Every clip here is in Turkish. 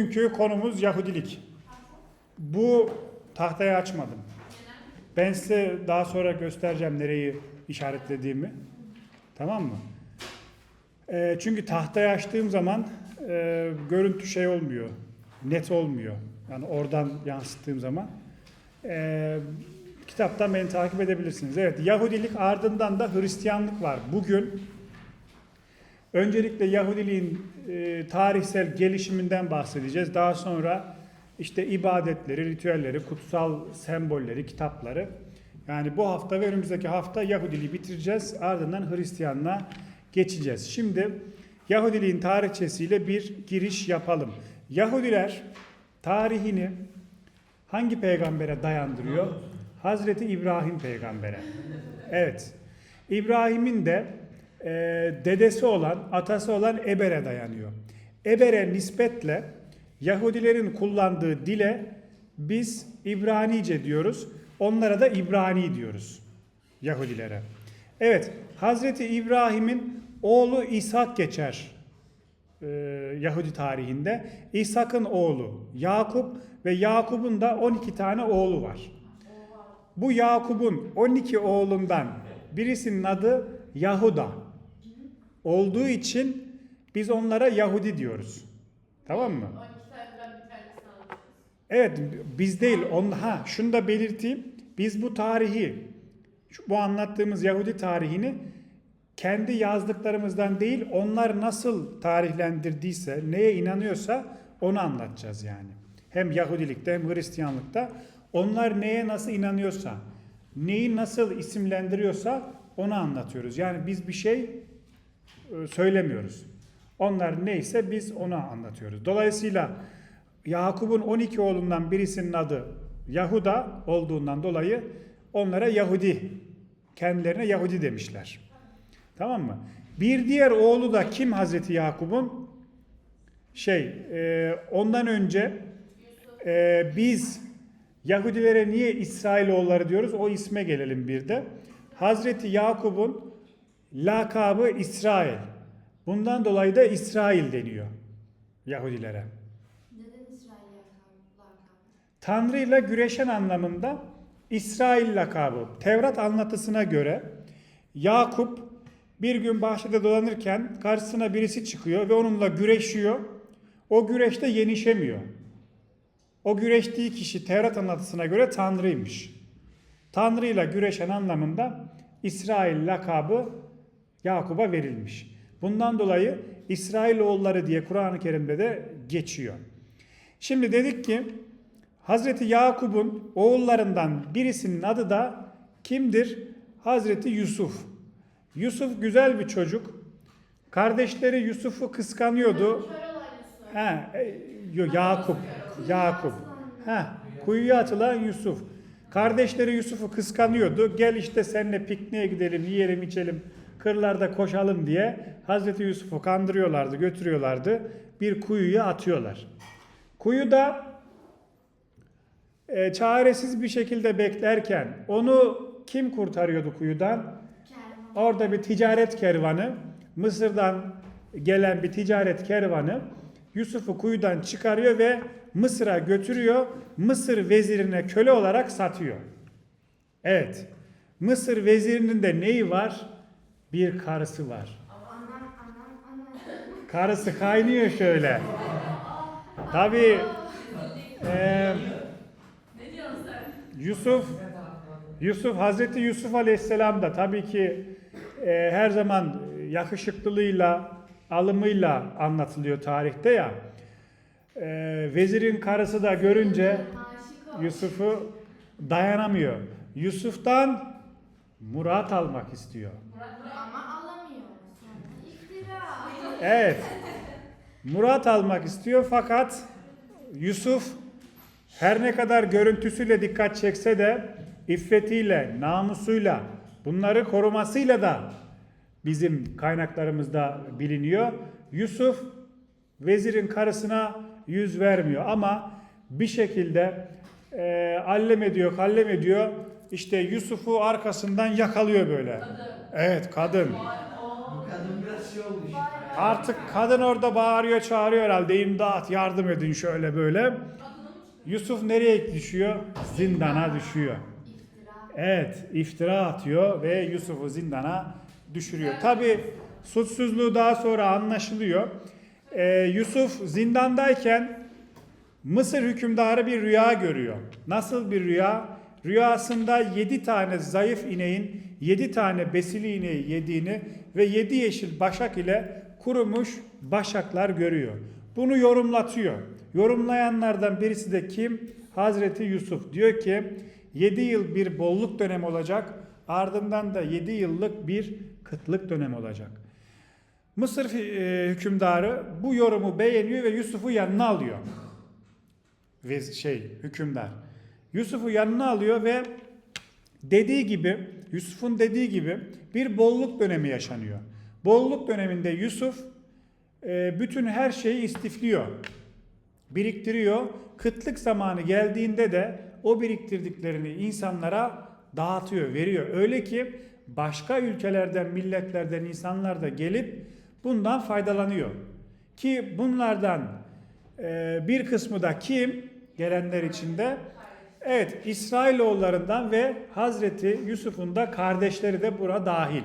Bugünkü konumuz Yahudilik. Bu tahtayı açmadım. Ben size daha sonra göstereceğim nereyi işaretlediğimi. Tamam mı? Ee, çünkü tahtayı açtığım zaman e, görüntü şey olmuyor. Net olmuyor. Yani oradan yansıttığım zaman. Ee, kitaptan beni takip edebilirsiniz. Evet Yahudilik ardından da Hristiyanlık var. Bugün Öncelikle Yahudiliğin e, tarihsel gelişiminden bahsedeceğiz. Daha sonra işte ibadetleri, ritüelleri, kutsal sembolleri, kitapları. Yani bu hafta ve önümüzdeki hafta Yahudiliği bitireceğiz. Ardından Hristiyanlığa geçeceğiz. Şimdi Yahudiliğin tarihçesiyle bir giriş yapalım. Yahudiler tarihini hangi peygambere dayandırıyor? Hazreti İbrahim peygambere. Evet. İbrahim'in de e, dedesi olan, atası olan Eber'e dayanıyor. Eber'e nispetle Yahudilerin kullandığı dile biz İbranice diyoruz. Onlara da İbrani diyoruz Yahudilere. Evet, Hazreti İbrahim'in oğlu İshak geçer e, Yahudi tarihinde. İshak'ın oğlu Yakup ve Yakup'un da 12 tane oğlu var. Bu Yakup'un 12 oğlundan birisinin adı Yahuda olduğu için biz onlara Yahudi diyoruz. Tamam mı? 12 taneden bir tanesini almışız. Evet biz değil. On, ha şunu da belirteyim. Biz bu tarihi, şu, bu anlattığımız Yahudi tarihini kendi yazdıklarımızdan değil, onlar nasıl tarihlendirdiyse, neye inanıyorsa onu anlatacağız yani. Hem Yahudilikte hem Hristiyanlıkta onlar neye nasıl inanıyorsa, neyi nasıl isimlendiriyorsa onu anlatıyoruz. Yani biz bir şey söylemiyoruz. Onlar neyse biz onu anlatıyoruz. Dolayısıyla Yakup'un 12 oğlundan birisinin adı Yahuda olduğundan dolayı onlara Yahudi, kendilerine Yahudi demişler. Tamam mı? Bir diğer oğlu da kim Hazreti Yakup'un? Şey, e, ondan önce e, biz Yahudilere niye İsrailoğulları diyoruz? O isme gelelim bir de. Hazreti Yakup'un lakabı İsrail. Bundan dolayı da İsrail deniyor Yahudilere. Neden İsrail lakabı? Tanrı ile güreşen anlamında İsrail lakabı. Tevrat anlatısına göre Yakup bir gün bahçede dolanırken karşısına birisi çıkıyor ve onunla güreşiyor. O güreşte yenişemiyor. O güreştiği kişi Tevrat anlatısına göre Tanrı'ymış. Tanrı ile güreşen anlamında İsrail lakabı Yakup'a verilmiş. Bundan dolayı İsrailoğulları diye Kur'an-ı Kerim'de de geçiyor. Şimdi dedik ki Hazreti Yakup'un oğullarından birisinin adı da kimdir? Hazreti Yusuf. Yusuf güzel bir çocuk. Kardeşleri Yusuf'u kıskanıyordu. Ha, e, yo, Yakup. Yakup. Ha, kuyuya atılan Yusuf. Kardeşleri Yusuf'u kıskanıyordu. Gel işte seninle pikniğe gidelim, yiyelim, içelim, kırlarda koşalım diye Hazreti Yusuf'u kandırıyorlardı, götürüyorlardı. Bir kuyuya atıyorlar. Kuyuda e, çaresiz bir şekilde beklerken onu kim kurtarıyordu kuyudan? Orada bir ticaret kervanı, Mısır'dan gelen bir ticaret kervanı Yusuf'u kuyudan çıkarıyor ve Mısır'a götürüyor. Mısır vezirine köle olarak satıyor. Evet. Mısır vezirinin de neyi var? Bir karısı var. Karısı kaynıyor şöyle. Diyorsun sen? Yusuf Yusuf Hazreti Yusuf Aleyhisselam da tabii ki e, her zaman yakışıklılığıyla, alımıyla anlatılıyor tarihte ya. E, vezirin karısı da görünce. Yusuf'u dayanamıyor. Yusuf'tan murat almak istiyor. Murat Murat. Ama alamıyor. Sonra iftira. Evet. Murat almak istiyor fakat Yusuf her ne kadar görüntüsüyle dikkat çekse de iffetiyle, namusuyla, bunları korumasıyla da bizim kaynaklarımızda biliniyor. Yusuf vezirin karısına yüz vermiyor ama bir şekilde e, allem ediyor, kallem ediyor. İşte Yusuf'u arkasından yakalıyor böyle. Kadın. Evet kadın. Bu kadın biraz şey olmuş. Artık kadın orada bağırıyor çağırıyor herhalde imdat yardım edin şöyle böyle. Yusuf nereye düşüyor? Zindana düşüyor. Evet iftira atıyor ve Yusuf'u zindana düşürüyor. Tabi suçsuzluğu daha sonra anlaşılıyor. Ee, Yusuf zindandayken Mısır hükümdarı bir rüya görüyor. Nasıl bir rüya? Rüyasında 7 tane zayıf ineğin 7 tane besili ineği yediğini ve 7 yeşil başak ile kurumuş başaklar görüyor. Bunu yorumlatıyor. Yorumlayanlardan birisi de kim? Hazreti Yusuf. Diyor ki 7 yıl bir bolluk dönemi olacak. Ardından da 7 yıllık bir kıtlık dönemi olacak. Mısır e, hükümdarı bu yorumu beğeniyor ve Yusuf'u yanına alıyor. Ve şey hükümdar. Yusuf'u yanına alıyor ve dediği gibi Yusuf'un dediği gibi bir bolluk dönemi yaşanıyor. Bolluk döneminde Yusuf e, bütün her şeyi istifliyor. Biriktiriyor. Kıtlık zamanı geldiğinde de o biriktirdiklerini insanlara dağıtıyor, veriyor. Öyle ki başka ülkelerden, milletlerden insanlar da gelip bundan faydalanıyor. Ki bunlardan e, bir kısmı da kim? Gelenler içinde Evet, İsrailoğullarından ve Hazreti Yusuf'un da kardeşleri de buna dahil.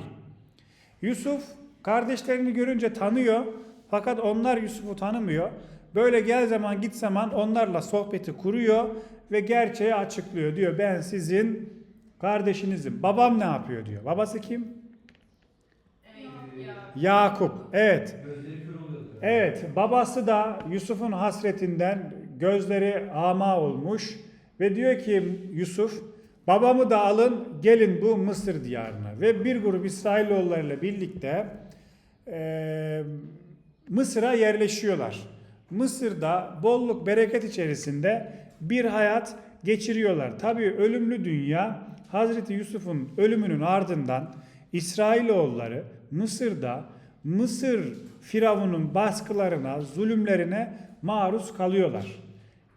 Yusuf kardeşlerini görünce tanıyor fakat onlar Yusuf'u tanımıyor. Böyle gel zaman git zaman onlarla sohbeti kuruyor ve gerçeği açıklıyor. Diyor ben sizin kardeşinizim. Babam ne yapıyor diyor. Babası kim? Yakup. Evet. Evet, babası da Yusuf'un hasretinden gözleri ama olmuş ve diyor ki Yusuf, babamı da alın gelin bu Mısır diyarına ve bir grup İsrailoğullarıyla birlikte eee, Mısır'a yerleşiyorlar. Mısır'da bolluk bereket içerisinde bir hayat geçiriyorlar. Tabii ölümlü dünya Hazreti Yusuf'un ölümünün ardından İsrailoğulları Mısır'da Mısır Firavun'un baskılarına, zulümlerine maruz kalıyorlar.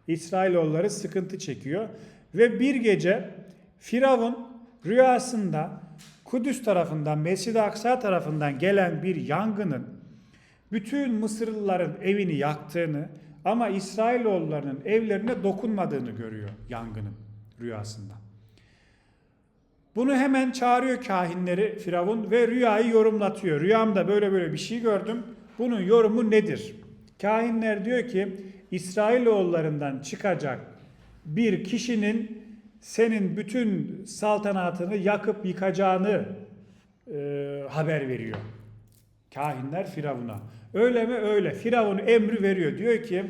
İsrailoğulları sıkıntı çekiyor ve bir gece Firavun rüyasında Kudüs tarafından, Mescid-i Aksa tarafından gelen bir yangının bütün Mısırlıların evini yaktığını ama İsrailoğullarının evlerine dokunmadığını görüyor yangının rüyasında. Bunu hemen çağırıyor kahinleri Firavun ve rüyayı yorumlatıyor. Rüyamda böyle böyle bir şey gördüm. Bunun yorumu nedir? Kahinler diyor ki İsrailoğullarından çıkacak bir kişinin senin bütün saltanatını yakıp yıkacağını e, haber veriyor. Kahinler Firavun'a. Öyle mi? Öyle. Firavun emri veriyor. Diyor ki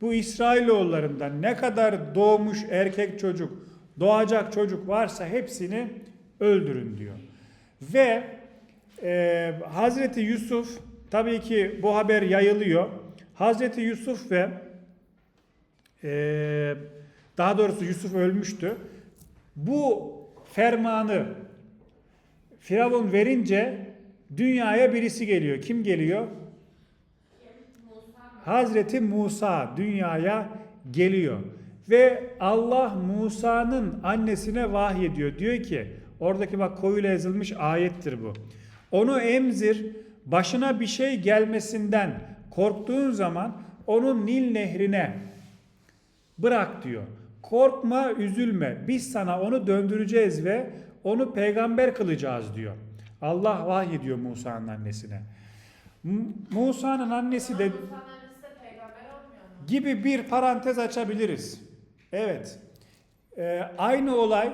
bu İsrailoğullarından ne kadar doğmuş erkek çocuk, doğacak çocuk varsa hepsini öldürün diyor. Ve e, Hazreti Yusuf tabii ki bu haber yayılıyor. Hazreti Yusuf ve e, daha doğrusu Yusuf ölmüştü. Bu fermanı Firavun verince dünyaya birisi geliyor. Kim geliyor? Hazreti Musa dünyaya geliyor. Ve Allah Musa'nın annesine vahyediyor. Diyor ki oradaki bak koyuyla yazılmış ayettir bu. Onu emzir başına bir şey gelmesinden korktuğun zaman onu Nil nehrine bırak diyor. Korkma, üzülme. Biz sana onu döndüreceğiz ve onu peygamber kılacağız diyor. Allah vahyediyor Musa'nın annesine. Musa'nın annesi de gibi bir parantez açabiliriz. Evet. Ee, aynı olay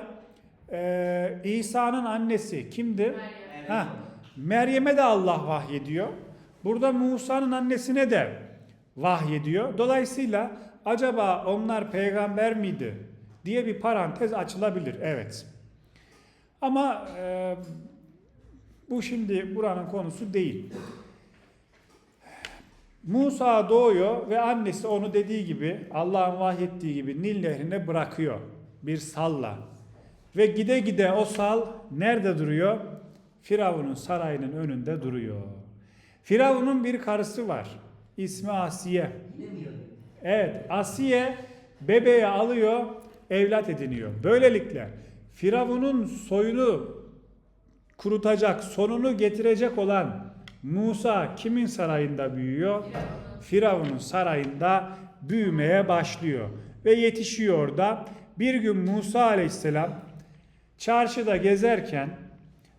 e, İsa'nın annesi kimdi? Meryem. Ha, Meryem'e de Allah vahyediyor. Burada Musa'nın annesine de vahyediyor. Dolayısıyla acaba onlar peygamber miydi diye bir parantez açılabilir. Evet. Ama e, bu şimdi buranın konusu değil. Musa doğuyor ve annesi onu dediği gibi Allah'ın vahyettiği gibi Nil nehrine bırakıyor bir salla. Ve gide gide o sal nerede duruyor? Firavun'un sarayının önünde duruyor. Firavun'un bir karısı var. İsmi Asiye. Evet, Asiye bebeği alıyor, evlat ediniyor. Böylelikle Firavun'un soyunu kurutacak, sonunu getirecek olan Musa kimin sarayında büyüyor? Firavun'un sarayında büyümeye başlıyor ve yetişiyor da bir gün Musa aleyhisselam çarşıda gezerken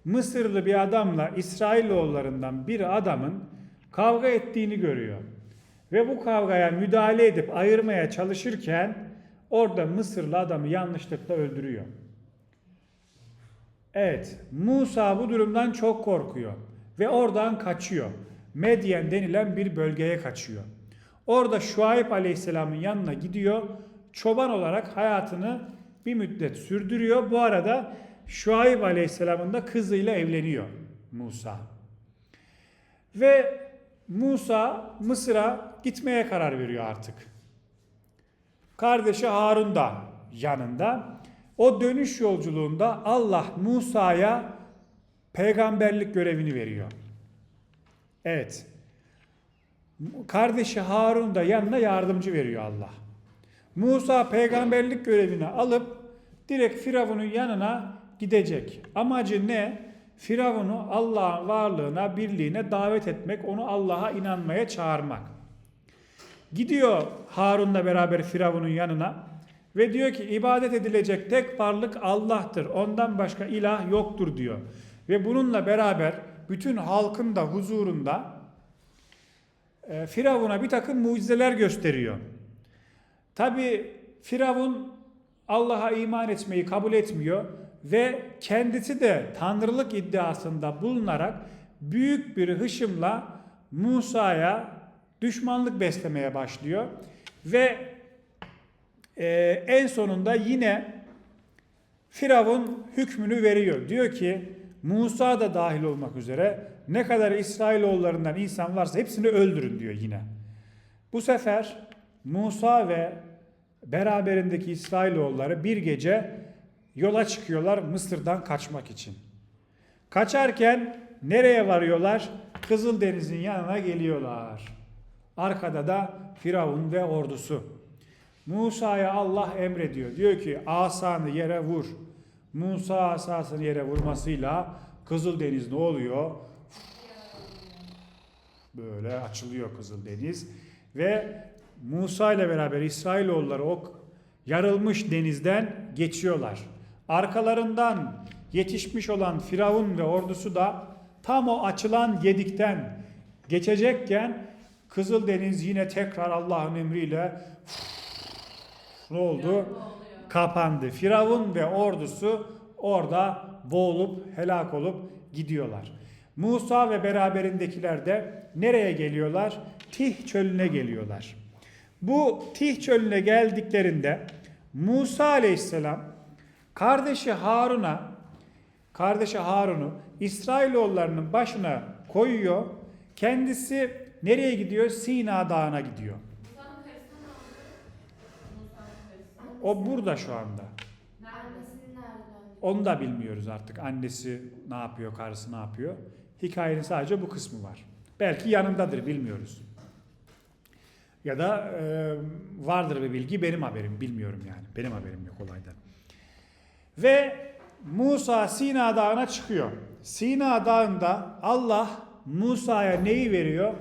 Mısırlı bir adamla İsrailoğullarından bir adamın kavga ettiğini görüyor. Ve bu kavgaya müdahale edip ayırmaya çalışırken orada Mısırlı adamı yanlışlıkla öldürüyor. Evet, Musa bu durumdan çok korkuyor ve oradan kaçıyor. Medyen denilen bir bölgeye kaçıyor. Orada Şuayb Aleyhisselam'ın yanına gidiyor. Çoban olarak hayatını bir müddet sürdürüyor. Bu arada Şuayb Aleyhisselam'ın da kızıyla evleniyor Musa. Ve Musa Mısır'a gitmeye karar veriyor artık. Kardeşi Harun da yanında. O dönüş yolculuğunda Allah Musa'ya peygamberlik görevini veriyor. Evet. Kardeşi Harun da yanına yardımcı veriyor Allah. Musa peygamberlik görevini alıp direkt Firavun'un yanına gidecek. Amacı ne? Firavun'u Allah'ın varlığına, birliğine davet etmek, onu Allah'a inanmaya çağırmak. Gidiyor Harun'la beraber Firavun'un yanına ve diyor ki ibadet edilecek tek varlık Allah'tır. Ondan başka ilah yoktur diyor. Ve bununla beraber bütün halkın da huzurunda e, Firavun'a bir takım mucizeler gösteriyor. Tabi Firavun Allah'a iman etmeyi kabul etmiyor ve kendisi de tanrılık iddiasında bulunarak büyük bir hışımla Musa'ya düşmanlık beslemeye başlıyor ve e, en sonunda yine Firavun hükmünü veriyor. Diyor ki Musa da dahil olmak üzere ne kadar İsrailoğullarından insan varsa hepsini öldürün diyor yine. Bu sefer Musa ve beraberindeki İsrailoğulları bir gece yola çıkıyorlar Mısır'dan kaçmak için. Kaçarken nereye varıyorlar? Kızıldeniz'in yanına geliyorlar. Arkada da Firavun ve ordusu. Musa'ya Allah emrediyor. Diyor ki asanı yere vur. Musa asasını yere vurmasıyla Kızıldeniz ne oluyor? Böyle açılıyor Kızıldeniz ve Musa ile beraber İsrailoğulları o yarılmış denizden geçiyorlar. Arkalarından yetişmiş olan Firavun ve ordusu da tam o açılan gedikten geçecekken Kızıldeniz yine tekrar Allah'ın emriyle ne oldu? Kapandı. Firavun ve ordusu orada boğulup helak olup gidiyorlar. Musa ve beraberindekiler de nereye geliyorlar? Tih çölüne geliyorlar. Bu Tih çölüne geldiklerinde Musa aleyhisselam kardeşi Harun'a kardeşi Harun'u İsrailoğullarının başına koyuyor. Kendisi nereye gidiyor? Sina Dağı'na gidiyor. O burada şu anda. Onu da bilmiyoruz artık. Annesi ne yapıyor, karısı ne yapıyor. Hikayenin sadece bu kısmı var. Belki yanındadır, bilmiyoruz. Ya da e, vardır bir bilgi, benim haberim, bilmiyorum yani. Benim haberim yok olaydan. Ve Musa Sina Dağı'na çıkıyor. Sina Dağı'nda Allah Musa'ya neyi veriyor?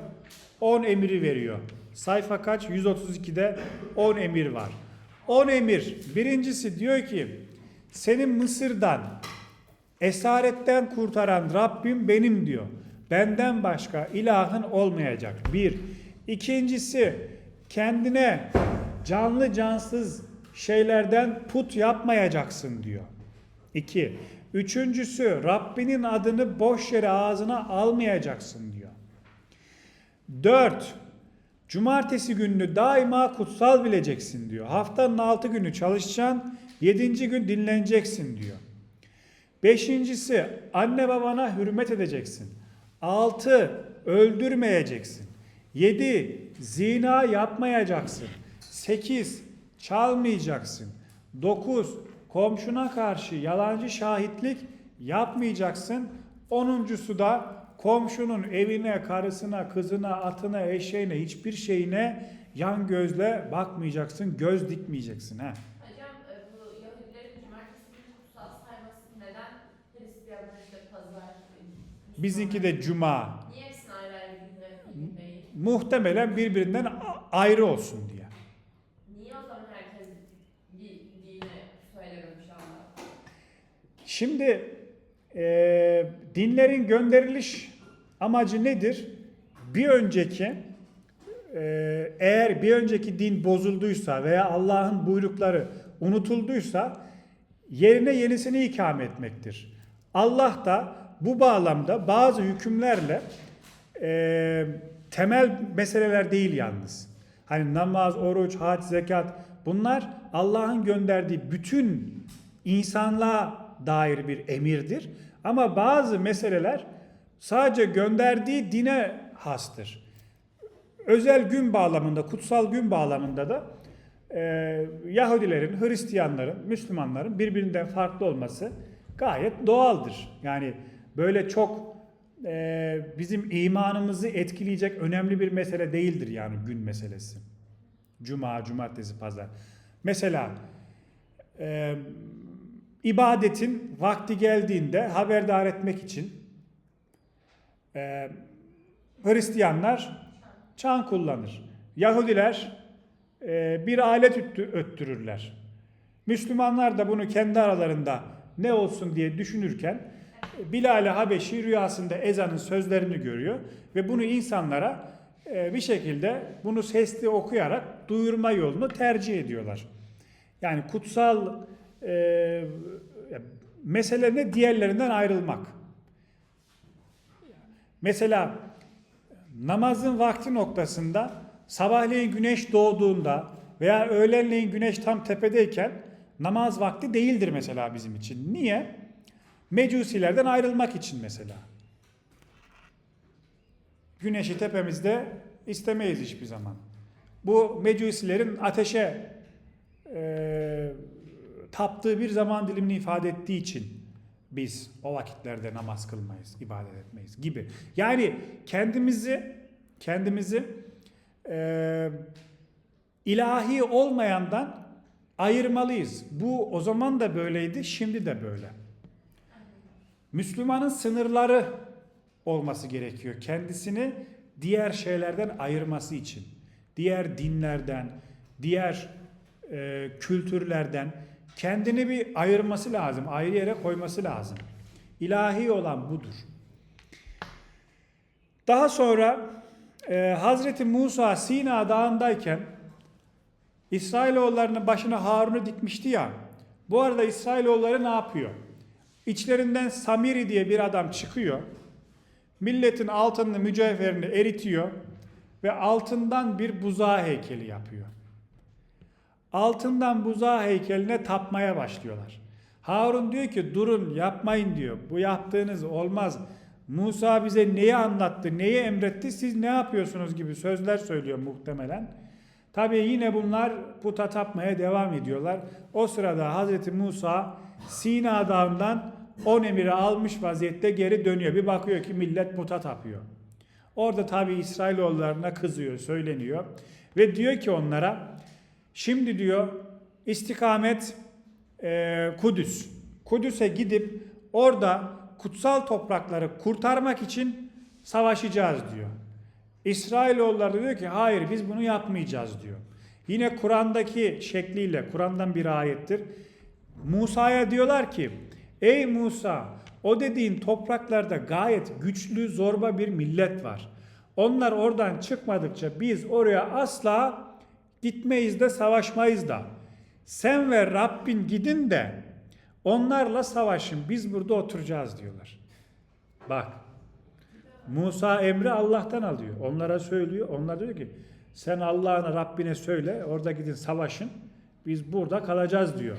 10 emiri veriyor. Sayfa kaç? 132'de 10 emir var. 10 emir. Birincisi diyor ki senin Mısır'dan esaretten kurtaran Rabbim benim diyor. Benden başka ilahın olmayacak. Bir. İkincisi kendine canlı cansız şeylerden put yapmayacaksın diyor. İki. Üçüncüsü Rabbinin adını boş yere ağzına almayacaksın diyor. Dört. Cumartesi gününü daima kutsal bileceksin diyor. Haftanın altı günü çalışacaksın, yedinci gün dinleneceksin diyor. Beşincisi anne babana hürmet edeceksin. Altı öldürmeyeceksin. Yedi zina yapmayacaksın. Sekiz çalmayacaksın. Dokuz komşuna karşı yalancı şahitlik yapmayacaksın. Onuncusu da komşunun evine, karısına, kızına, atına, eşeğine, hiçbir şeyine yan gözle bakmayacaksın, göz dikmeyeceksin. ha. Hocam e, bu Yahudilerin cumartesi günü kutsal sayması neden Hristiyanlar işte pazar? Bizimki de cuma. Niye hepsini ayrı muhtemelen birbirinden ayrı olsun diye. Niye o zaman herkes bir dini söylememiş Allah? Şimdi e, dinlerin gönderiliş amacı nedir? Bir önceki e, eğer bir önceki din bozulduysa veya Allah'ın buyrukları unutulduysa yerine yenisini ikame etmektir. Allah da bu bağlamda bazı hükümlerle e, temel meseleler değil yalnız. Hani namaz, oruç, hac, zekat bunlar Allah'ın gönderdiği bütün insanlığa dair bir emirdir. Ama bazı meseleler sadece gönderdiği dine hastır. Özel gün bağlamında, kutsal gün bağlamında da e, Yahudilerin, Hristiyanların, Müslümanların birbirinden farklı olması gayet doğaldır. Yani böyle çok e, bizim imanımızı etkileyecek önemli bir mesele değildir yani gün meselesi. Cuma, cumartesi, pazar. Mesela e, ibadetin vakti geldiğinde haberdar etmek için e, Hristiyanlar çan kullanır. Yahudiler e, bir alet öttü- öttürürler. Müslümanlar da bunu kendi aralarında ne olsun diye düşünürken Bilal-i Habeşi rüyasında ezanın sözlerini görüyor ve bunu insanlara e, bir şekilde bunu sesli okuyarak duyurma yolunu tercih ediyorlar. Yani kutsal e, mesele ne? Diğerlerinden ayrılmak. Mesela namazın vakti noktasında sabahleyin güneş doğduğunda veya öğlenleyin güneş tam tepedeyken namaz vakti değildir mesela bizim için. Niye? Mecusilerden ayrılmak için mesela. Güneşi tepemizde istemeyiz hiçbir zaman. Bu mecusilerin ateşe e, taptığı bir zaman dilimini ifade ettiği için biz o vakitlerde namaz kılmayız, ibadet etmeyiz gibi. Yani kendimizi kendimizi e, ilahi olmayandan ayırmalıyız. Bu o zaman da böyleydi, şimdi de böyle. Müslümanın sınırları olması gerekiyor. Kendisini diğer şeylerden ayırması için. Diğer dinlerden, diğer e, kültürlerden kendini bir ayırması lazım. Ayrı yere koyması lazım. İlahi olan budur. Daha sonra e, Hazreti Musa Sina Dağı'ndayken İsrailoğullarının başına Harun'u dikmişti ya. Bu arada İsrailoğulları ne yapıyor? İçlerinden Samiri diye bir adam çıkıyor. Milletin altınını, mücevherini eritiyor ve altından bir buzağı heykeli yapıyor. Altından buzağı heykeline tapmaya başlıyorlar. Harun diyor ki durun yapmayın diyor. Bu yaptığınız olmaz. Musa bize neyi anlattı, neyi emretti, siz ne yapıyorsunuz gibi sözler söylüyor muhtemelen. Tabii yine bunlar puta tapmaya devam ediyorlar. O sırada Hazreti Musa Sina Dağı'ndan on emiri almış vaziyette geri dönüyor. Bir bakıyor ki millet puta tapıyor. Orada tabii İsrailoğullarına kızıyor, söyleniyor. Ve diyor ki onlara şimdi diyor istikamet e, Kudüs. Kudüs'e gidip orada kutsal toprakları kurtarmak için savaşacağız diyor. İsrailoğulları da diyor ki hayır biz bunu yapmayacağız diyor. Yine Kur'an'daki şekliyle, Kur'an'dan bir ayettir. Musa'ya diyorlar ki ey Musa o dediğin topraklarda gayet güçlü, zorba bir millet var. Onlar oradan çıkmadıkça biz oraya asla gitmeyiz de savaşmayız da. Sen ve Rabbin gidin de onlarla savaşın biz burada oturacağız diyorlar. Bak Musa emri Allah'tan alıyor. Onlara söylüyor. Onlar diyor ki sen Allah'ına Rabbine söyle orada gidin savaşın. Biz burada kalacağız diyor.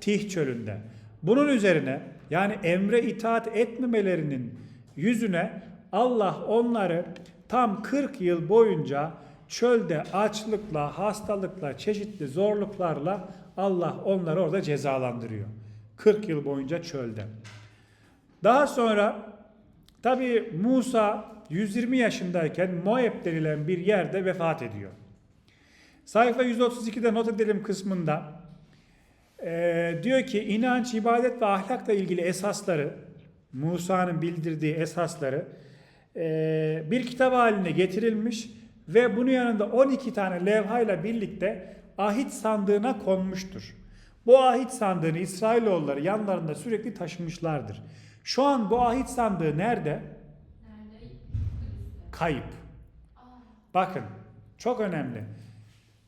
Tih çölünde. Bunun üzerine yani emre itaat etmemelerinin yüzüne Allah onları tam 40 yıl boyunca çölde açlıkla, hastalıkla, çeşitli zorluklarla Allah onları orada cezalandırıyor. 40 yıl boyunca çölde. Daha sonra tabi Musa 120 yaşındayken Moab denilen bir yerde vefat ediyor. Sayfa 132'de not edelim kısmında ee, diyor ki inanç, ibadet ve ahlakla ilgili esasları Musa'nın bildirdiği esasları e, bir kitap haline getirilmiş ve bunun yanında 12 tane levhayla birlikte ahit sandığına konmuştur. Bu ahit sandığını İsrailoğulları yanlarında sürekli taşımışlardır. Şu an bu ahit sandığı nerede? Nerede? Kayıp. Aa, Bakın çok önemli.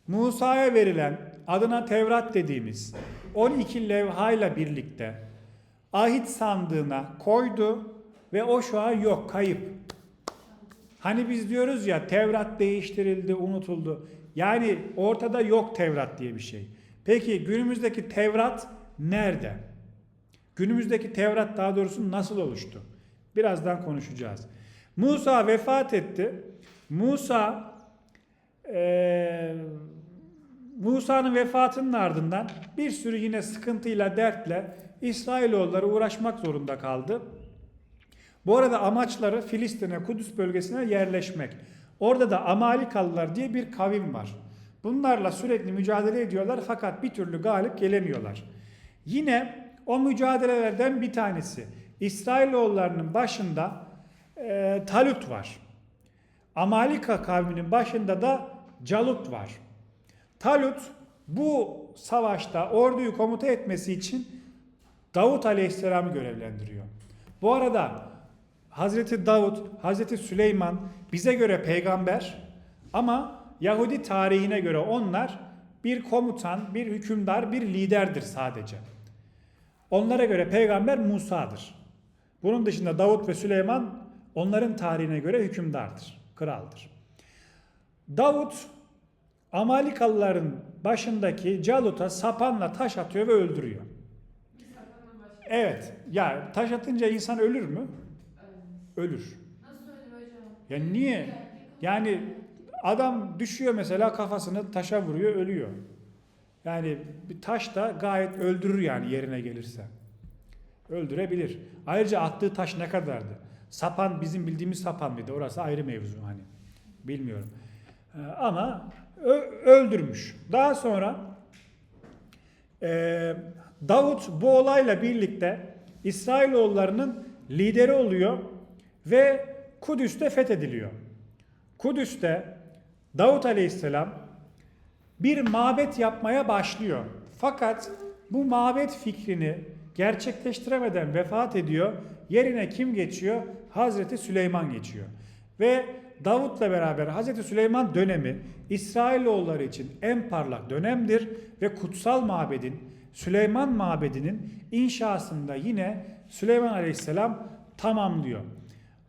Musa'ya verilen adına Tevrat dediğimiz 12 levhayla birlikte ahit sandığına koydu ve o şu an yok kayıp. Hani biz diyoruz ya Tevrat değiştirildi, unutuldu. Yani ortada yok Tevrat diye bir şey. Peki günümüzdeki Tevrat nerede? Günümüzdeki Tevrat daha doğrusu nasıl oluştu? Birazdan konuşacağız. Musa vefat etti. Musa eee, Musa'nın vefatının ardından bir sürü yine sıkıntıyla, dertle İsrailoğulları uğraşmak zorunda kaldı. Bu arada amaçları Filistin'e, Kudüs bölgesine yerleşmek. Orada da Amalikalılar diye bir kavim var. Bunlarla sürekli mücadele ediyorlar fakat bir türlü galip gelemiyorlar. Yine o mücadelelerden bir tanesi İsrailoğullarının başında e, Talut var. Amalika kavminin başında da Calut var. Talut bu savaşta orduyu komuta etmesi için Davut Aleyhisselam'ı görevlendiriyor. Bu arada Hazreti Davut, Hazreti Süleyman bize göre peygamber ama Yahudi tarihine göre onlar bir komutan, bir hükümdar, bir liderdir sadece. Onlara göre peygamber Musa'dır. Bunun dışında Davut ve Süleyman onların tarihine göre hükümdardır, kraldır. Davut Amalikalıların başındaki Calut'a sapanla taş atıyor ve öldürüyor. Evet. Ya taş atınca insan ölür mü? Ölür. Nasıl öldü hocam? Ya niye? Yani adam düşüyor mesela kafasını taşa vuruyor ölüyor. Yani bir taş da gayet öldürür yani yerine gelirse. Öldürebilir. Ayrıca attığı taş ne kadardı? Sapan bizim bildiğimiz sapan mıydı? Orası ayrı mevzu hani. Bilmiyorum. Ee, ama öldürmüş. Daha sonra ee, Davut bu olayla birlikte İsrailoğullarının lideri oluyor ve Kudüs'te fethediliyor. Kudüs'te Davut Aleyhisselam bir mabet yapmaya başlıyor. Fakat bu mabet fikrini gerçekleştiremeden vefat ediyor. Yerine kim geçiyor? Hazreti Süleyman geçiyor. Ve Davut'la beraber Hazreti Süleyman dönemi İsrailoğulları için en parlak dönemdir ve kutsal mabedin Süleyman mabedinin inşasında yine Süleyman Aleyhisselam tamamlıyor.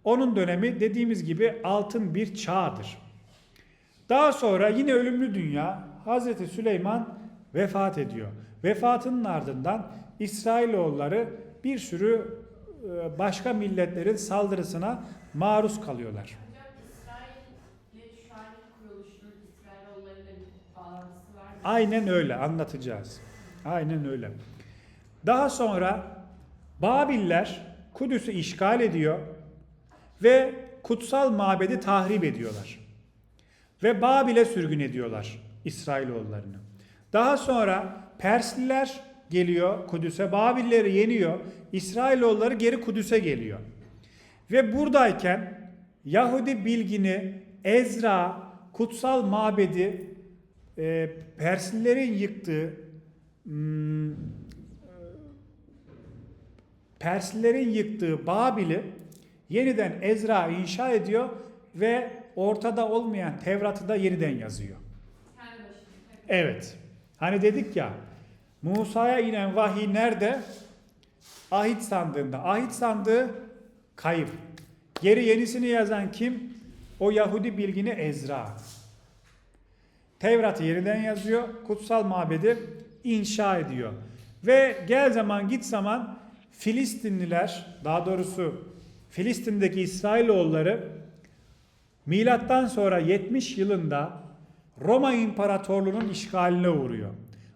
Onun dönemi dediğimiz gibi altın bir çağdır. Daha sonra yine ölümlü dünya Hazreti Süleyman vefat ediyor. Vefatının ardından İsrailoğulları bir sürü e, başka milletlerin saldırısına maruz kalıyorlar. Aynen öyle anlatacağız. Aynen öyle. Daha sonra Babiller Kudüs'ü işgal ediyor ve kutsal mabedi tahrip ediyorlar. Ve Babil'e sürgün ediyorlar İsrailoğullarını. Daha sonra Persliler geliyor Kudüs'e, Babilleri yeniyor. İsrailoğulları geri Kudüs'e geliyor. Ve buradayken Yahudi bilgini Ezra kutsal mabedi e, Perslilerin yıktığı hmm, Perslilerin yıktığı Babil'i yeniden Ezra inşa ediyor ve ortada olmayan Tevrat'ı da yeniden yazıyor. Evet. Hani dedik ya Musa'ya inen vahiy nerede? Ahit sandığında. Ahit sandığı kayıp. Geri yenisini yazan kim? O Yahudi bilgini Ezra. Tevrat'ı yeniden yazıyor. Kutsal mabedi inşa ediyor. Ve gel zaman git zaman Filistinliler daha doğrusu Filistin'deki İsrailoğulları milattan sonra 70 yılında Roma İmparatorluğu'nun işgaline uğruyor.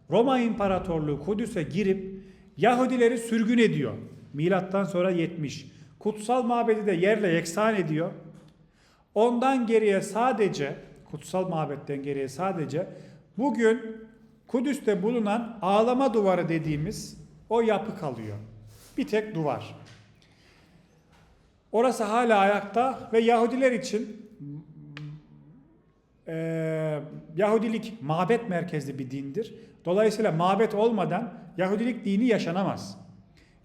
Roma İmparatorluğu Kudüs'e girip Yahudileri sürgün ediyor. Milattan sonra 70. Kutsal mabedi de yerle yeksan ediyor. Ondan geriye sadece kutsal mabetten geriye sadece bugün Kudüs'te bulunan ağlama duvarı dediğimiz o yapı kalıyor. Bir tek duvar. Orası hala ayakta ve Yahudiler için Ee, Yahudilik mabet merkezli bir dindir. Dolayısıyla mabet olmadan Yahudilik dini yaşanamaz.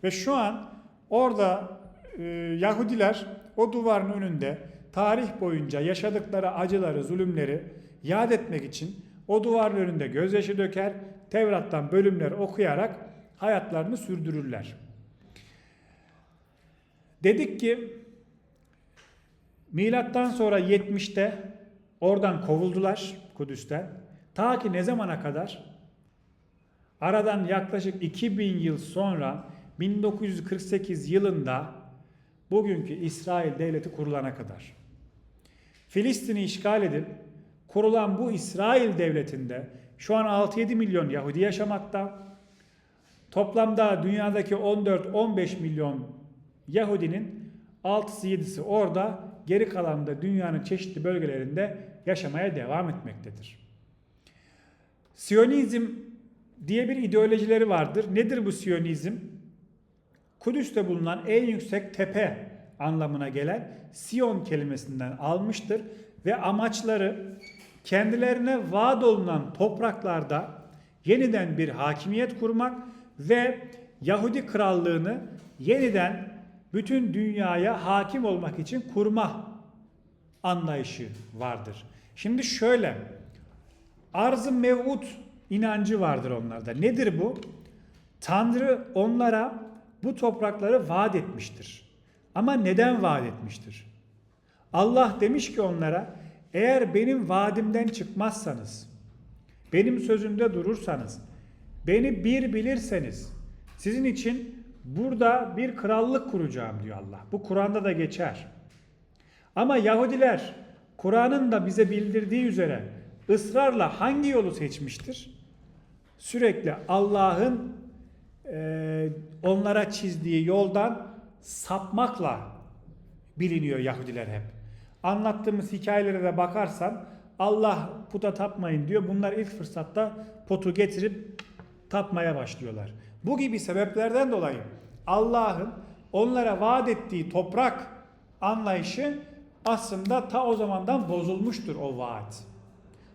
Ve şu an orada e, Yahudiler o duvarın önünde tarih boyunca yaşadıkları acıları, zulümleri yad etmek için o duvarın önünde gözyaşı döker, Tevrat'tan bölümler okuyarak hayatlarını sürdürürler. Dedik ki milattan sonra 70'te oradan kovuldular Kudüs'ten. Ta ki ne zamana kadar? Aradan yaklaşık 2000 yıl sonra 1948 yılında bugünkü İsrail devleti kurulana kadar. Filistin'i işgal edip kurulan bu İsrail devletinde şu an 6-7 milyon Yahudi yaşamakta. Toplamda dünyadaki 14-15 milyon Yahudinin 6'sı 7'si orada, geri kalan da dünyanın çeşitli bölgelerinde yaşamaya devam etmektedir. Siyonizm diye bir ideolojileri vardır. Nedir bu Siyonizm? Kudüs'te bulunan en yüksek tepe anlamına gelen Siyon kelimesinden almıştır ve amaçları kendilerine vaat olunan topraklarda yeniden bir hakimiyet kurmak ve Yahudi krallığını yeniden bütün dünyaya hakim olmak için kurma anlayışı vardır. Şimdi şöyle arz-ı mev'ud inancı vardır onlarda. Nedir bu? Tanrı onlara bu toprakları vaat etmiştir. Ama neden vaat etmiştir? Allah demiş ki onlara eğer benim vaadimden çıkmazsanız, benim sözümde durursanız, beni bir bilirseniz sizin için burada bir krallık kuracağım diyor Allah. Bu Kur'an'da da geçer. Ama Yahudiler Kur'an'ın da bize bildirdiği üzere ısrarla hangi yolu seçmiştir? Sürekli Allah'ın e, onlara çizdiği yoldan sapmakla biliniyor Yahudiler hep. Anlattığımız hikayelere de bakarsan Allah puta tapmayın diyor. Bunlar ilk fırsatta potu getirip tapmaya başlıyorlar. Bu gibi sebeplerden dolayı Allah'ın onlara vaat ettiği toprak anlayışı aslında ta o zamandan bozulmuştur o vaat.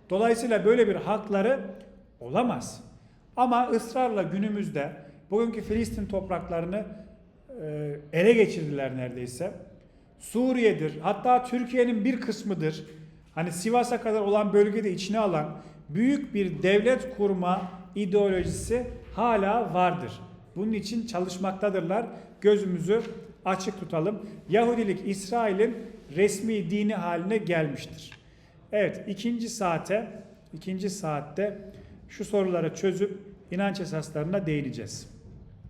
Dolayısıyla böyle bir hakları olamaz. Ama ısrarla günümüzde bugünkü Filistin topraklarını e, ele geçirdiler neredeyse. Suriye'dir, hatta Türkiye'nin bir kısmıdır. Hani Sivas'a kadar olan bölgede içine alan büyük bir devlet kurma ideolojisi hala vardır. Bunun için çalışmaktadırlar. Gözümüzü açık tutalım. Yahudilik İsrail'in resmi dini haline gelmiştir. Evet ikinci saate, ikinci saatte şu soruları çözüp inanç esaslarına değineceğiz.